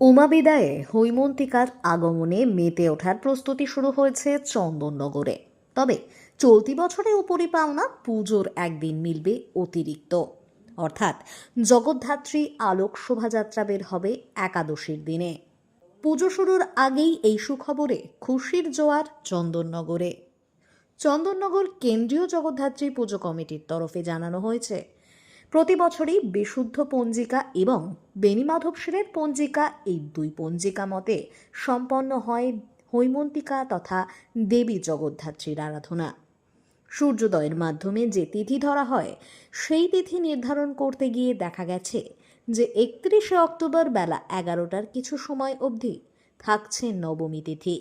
উমা বিদায়ে হৈমন্তিকার আগমনে মেতে ওঠার প্রস্তুতি শুরু হয়েছে চন্দননগরে। তবে চলতি বছরে উপরি পাওনা পুজোর একদিন মিলবে অতিরিক্ত। অর্থাৎ জগদ্ধাত্রী আলোক শোভাযাত্রা বের হবে একাদশীর দিনে। পুজো শুরুর আগেই এই সুখবরে খুশির জোয়ার চন্দননগরে। চন্দননগর কেন্দ্রীয় জগদ্ধাত্রী পুজো কমিটির তরফে জানানো হয়েছে প্রতি বছরই বিশুদ্ধ পঞ্জিকা এবং বেণীমাধব সেনের পঞ্জিকা, এই দুই পঞ্জিকা মতে সম্পন্ন হয় হৈমন্তিকা তথা দেবী জগদ্ধাত্রীর আরাধনা। সূর্যোদয়ের মাধ্যমে যে তিথি ধরা হয়, সেই তিথি নির্ধারণ করতে গিয়ে দেখা গেছে যে একত্রিশে অক্টোবর বেলা এগারোটার কিছু সময় অবধি থাকছে নবমী তিথি।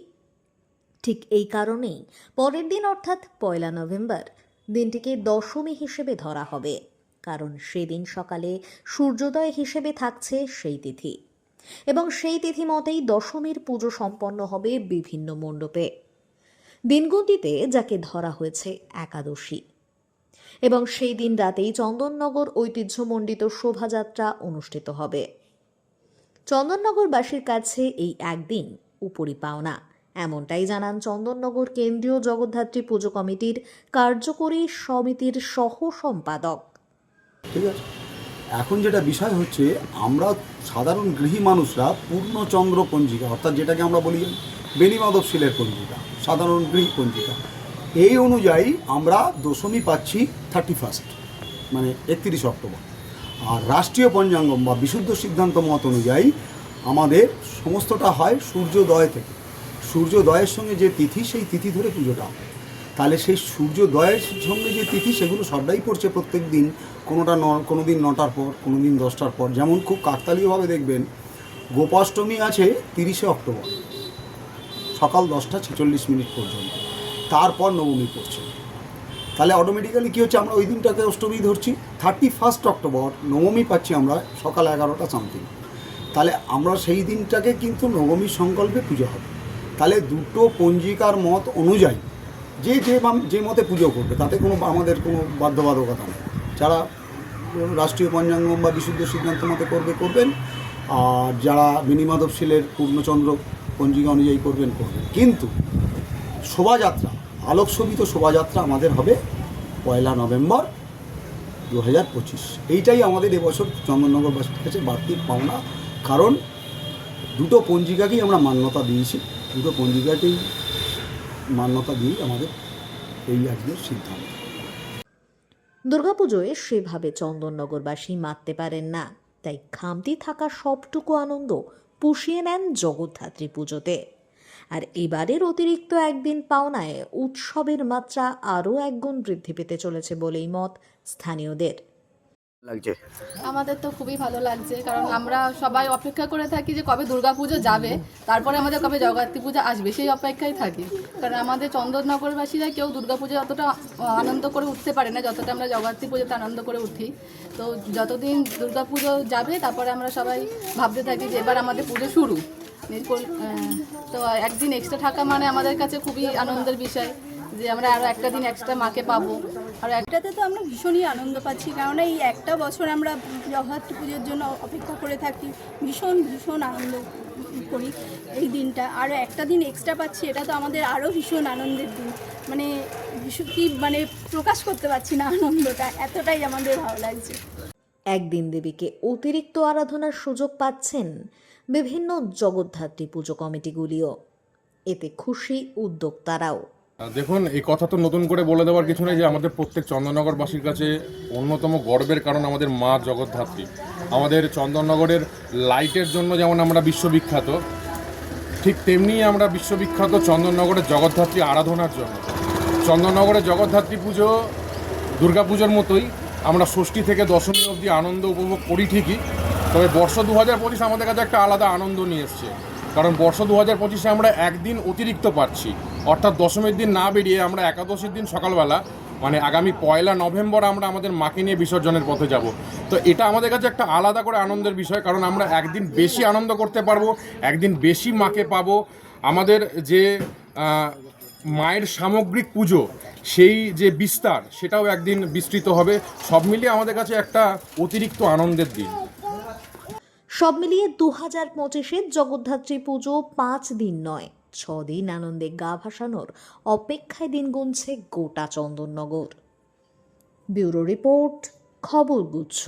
ঠিক এই কারণেই পরের দিন অর্থাৎ পয়লা নভেম্বর দিনটিকে দশমী হিসেবে ধরা হবে। কারণ সেদিন সকালে সূর্যোদয় হিসেবে থাকছে সেই তিথি। এবং সেই তিথি মতেই দশমীর পুজো সম্পন্ন হবে বিভিন্ন মণ্ডপে। দিনগুন্তিতে যাকে ধরা হয়েছে একাদশী। এবং সেই দিন রাতেই চন্দননগর ঐতিহ্যমণ্ডিত শোভাযাত্রা অনুষ্ঠিত হবে। চন্দননগরবাসীর কাছে এই একদিন উপরি পাওনা। এমনটাই জানান চন্দননগর কেন্দ্রীয় জগদ্ধাত্রী পুজো কমিটির কার্যকরী সমিতির সহ সম্পাদক ঠিক আছে? এখন যেটা বিষয় হচ্ছে, আমরা সাধারণ গৃহী মানুষরা পূর্ণচন্দ্র পঞ্জিকা, অর্থাৎ যেটাকে আমরা বলি বেণীমাধব শিলের পঞ্জিকা, সাধারণ গৃহী পঞ্জিকা। এই অনুযায়ী আমরা দশমী পাচ্ছি থার্টি ফার্স্ট মানে একত্রিশ অক্টোবর। আর রাষ্ট্রীয় পঞ্চাঙ্গম বা বিশুদ্ধ সিদ্ধান্ত মত অনুযায়ী আমাদের সমস্তটা হয় সূর্যোদয় থেকে। সূর্যোদয়ের সঙ্গে যে তিথি, সেই তিথি ধরে পুজোটা হয়। তাহলে সেই সূর্যোদয়ের সঙ্গে যে তিথি সেগুলো সবটাই পড়ছে প্রত্যেক দিন। কোনোটা ন কোনো দিন নটার পর কোনো দিন দশটার পর। যেমন খুব কাকতালীয়ভাবে দেখবেন, গোপাষ্টমী আছে তিরিশে অক্টোবর, সকাল দশটা ছেচল্লিশ মিনিট পর্যন্ত। তারপর নবমী পড়ছে। তাহলে অটোমেটিক্যালি কী হচ্ছে, আমরা ওই দিনটাকে অষ্টমী ধরছি থার্টি ফার্স্ট অক্টোবর, নবমী পাচ্ছি আমরা সকাল এগারোটা সামথিং তাহলে আমরা সেই দিনটাকে কিন্তু নবমীর সংকল্পে পুজো হবে। তাহলে দুটো পঞ্জিকার মত অনুযায়ী যে যে যে মতে পুজো করবে, তাতে কোনো আমাদের কোনো বাধ্যবাধকতা নেই। যারা রাষ্ট্রীয় পঞ্চাঙ্গম বা বিশুদ্ধ সিদ্ধান্ত মতে করবে, করবেন। আর যারা বিনিমাধব শিলের পূর্ণচন্দ্র পঞ্জিকা অনুযায়ী করবেন করবেন। কিন্তু শোভাযাত্রা, আলোকশোভিত শোভাযাত্রা আমাদের হবে পয়লা নভেম্বর দু হাজার পঁচিশ। এইটাই আমাদের এবছর চন্দননগরবাসীর কাছে বাড়তি পাওনা। কারণ দুটো পঞ্জিকাকেই আমরা মান্যতা দিয়েছি। দুটো পঞ্জিকাকেই মান্যতা দিয়েই আমাদের এই আজকের সিদ্ধান্ত। দুর্গাপুজোয় সেভাবে চন্দননগরবাসী মারতে পারেন না। তাই খামতি থাকা সবটুকু আনন্দ পুষিয়ে নেন জগদ্ধাত্রী পুজোতে। আর এবারের অতিরিক্ত একদিন পাওনায় উৎসবের মাত্রা আরও একগুণ বৃদ্ধি পেতে চলেছে বলেই মত স্থানীয়দের। লাগছে? আমাদের তো খুবই ভালো লাগছে, কারণ আমরা সবাই অপেক্ষা করে থাকি যে কবে দুর্গাপুজো যাবে, তারপরে আমাদের কবে জগদ্ধাত্রী পুজো আসবে, সেই অপেক্ষায় থাকি। কারণ আমাদের চন্দননগরবাসীরা কেউ দুর্গাপুজো অতটা আনন্দ করে উঠতে পারে না, যতটা আমরা জগদ্ধাত্রী পুজোতে আনন্দ করে উঠি। তো যতদিন দুর্গাপুজো যাবে, তারপরে আমরা সবাই ভাবতে থাকি যে এবার আমাদের পুজো শুরু। তো একদিন এক্সট্রা থাকা মানে আমাদের কাছে খুবই আনন্দের বিষয়। যে আমরা আরও একটা দিন এক্সট্রা মাকে পাবো। আর একটাতে তো আমরা ভীষণই আনন্দ পাচ্ছি, কারণ এই একটা বছর আমরা জগদ্ধাত্রী পুজোর জন্য অপেক্ষা করে থাকি, ভীষণ ভীষণ আনন্দ করি এই দিনটা। আর একটা দিন এক্সট্রা পাচ্ছি, এটা তো আমাদের আরও ভীষণ আনন্দের দিন। মানে ভীষণ কি মানে প্রকাশ করতে পারছি না আনন্দটা, এতটাই আমাদের ভালো লাগছে। একদিন দেবীকে অতিরিক্ত আরাধনার সুযোগ পাচ্ছেন বিভিন্ন জগদ্ধাত্রী পুজো কমিটিগুলিও। এতে খুশি উদ্যোক্তারাও। দেখুন, এই কথা তো নতুন করে বলে দেওয়ার কিছু নেই যে আমাদের প্রত্যেক চন্দননগরবাসীর কাছে অন্যতম গর্বের কারণ আমাদের মা জগদ্ধাত্রী। আমাদের চন্দননগরের লাইটের জন্য যেমন আমরা বিশ্ববিখ্যাত, ঠিক তেমনি আমরা বিশ্ববিখ্যাত চন্দননগরের জগদ্ধাত্রী আরাধনার জন্য। চন্দননগরের জগদ্ধাত্রী পুজো দুর্গাপুজোর মতোই আমরা ষষ্ঠী থেকে দশমী অবধি আনন্দ উপভোগ করি ঠিকই তবে বর্ষ দু হাজার পঁচিশ আমাদের কাছে একটা আলাদা আনন্দ নিয়ে এসছে। কারণ বর্ষ দু হাজার পঁচিশে আমরা একদিন অতিরিক্ত পাচ্ছি অর্থাৎ দশমীর দিন না বেরিয়ে আমরা একাদশীর দিন সকালবেলা মানে আগামী পয়লা নভেম্বর আমরা আমাদের মাকে নিয়ে বিসর্জনের পথে যাব। তো এটা আমাদের কাছে একটা আলাদা করে আনন্দের বিষয়, কারণ আমরা একদিন বেশি আনন্দ করতে পারব, একদিন বেশি মাকে পাবো। আমাদের যে মায়ের সামগ্রিক পুজো, সেই যে বিস্তার, সেটাও একদিন বিস্তৃত হবে। সব মিলিয়ে আমাদের কাছে একটা অতিরিক্ত আনন্দের দিন। সব মিলিয়ে দু হাজার পঁচিশে জগদ্ধাত্রী পুজো পাঁচ দিন নয় ছদিন আনন্দে গা ভাসানোর অপেক্ষায় দিন গুনছে গোটা চন্দননগর। ব্যুরো রিপোর্ট খবর গুচ্ছ